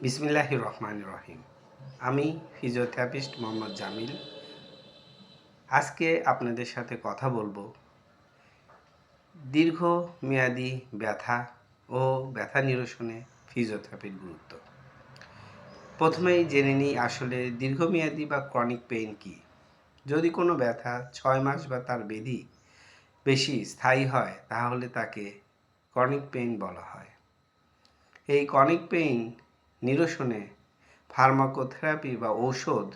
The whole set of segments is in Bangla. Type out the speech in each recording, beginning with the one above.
বিসমিল্লাহ রহমান রহিম আমি ফিজিওথেরাপিস্ট মোহাম্মদ জামিল। আজকে আপনাদের সাথে কথা বলব দীর্ঘ মেয়াদি ব্যথা ও ব্যথা নিরসনে ফিজিওথেরাপির গুরুত্ব। প্রথমেই জেনে নিই আসলে দীর্ঘমেয়াদী বা ক্রনিক পেইন কি। যদি কোনো ব্যথা ছয় মাস বা তার বেধি বেশি স্থায়ী হয়, তাহলে তাকে ক্রনিক পেইন বলা হয়। এই ক্রনিক পেইন নিরসনে ফার্মাকোথেরাপি বা ঔষধ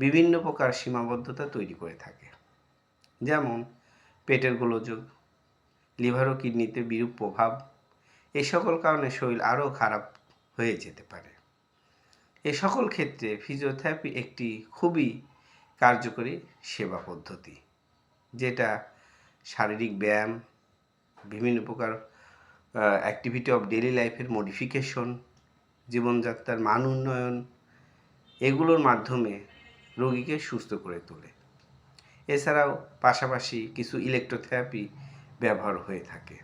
বিভিন্ন প্রকার সীমাবদ্ধতা তৈরি করে থাকে। যেমন পেটের গোলযোগ, লিভার ও কিডনিতে বিরূপ প্রভাব, এ সকল কারণে শরীর আরও খারাপ হয়ে যেতে পারে। এ সকল ক্ষেত্রে ফিজিওথেরাপি একটি খুবই কার্যকরী সেবা পদ্ধতি, যেটা শারীরিক ব্যায়াম, বিভিন্ন প্রকার অ্যাক্টিভিটি অফ ডেলি লাইফের মডিফিকেশন জীবনযাত্রার মান উন্নয়ন, এগুলোর মাধ্যমে রোগীকে সুস্থ করে তোলে। এছাড়াও পাশাপাশি কিছু ইলেকট্রোথেরাপি ব্যবহার হয়ে থাকে।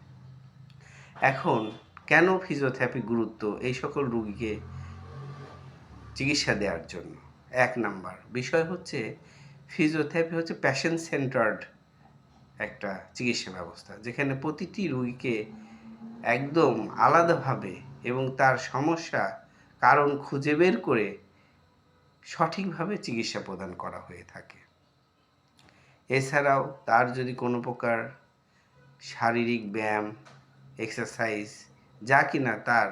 এখন কেন ফিজিওথেরাপি গুরুত্ব এই সকল রোগীকে চিকিৎসা দেওয়ার জন্য? এক নাম্বার, বিষয় হচ্ছে ফিজিওথেরাপি হচ্ছে প্যাশেন্ট সেন্টার্ড একটা চিকিৎসা ব্যবস্থা, যেখানে প্রতিটি রোগীকে একদম আলাদাভাবে এবং তার সমস্যা কারণ খুঁজে বের করে সঠিকভাবে চিকিৎসা প্রদান করা হয়ে থাকে। এছাড়াও তার যদি কোনো প্রকার শারীরিক ব্যায়াম এক্সারসাইজ যা কিনা তার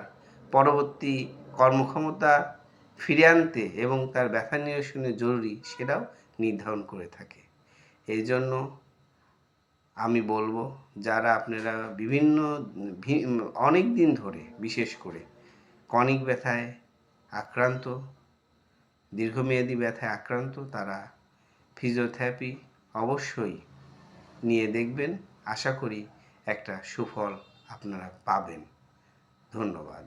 পরবর্তী কর্মক্ষমতা ফিরে আনতে এবং তার ব্যথা নিরসনে জরুরি সেটাও নির্ধারণ করে থাকে। এই জন্য আমি বলব, যারা আপনারা বিভিন্ন অনেক দিন ধরে, বিশেষ করে কনিক ব্যথায় আক্রান্ত, দীর্ঘমেয়াদী ব্যথায় আক্রান্ত, তারা ফিজিওথেরাপি অবশ্যই নিয়ে দেখবেন। আশা করি একটা সুফল আপনারা পাবেন। ধন্যবাদ।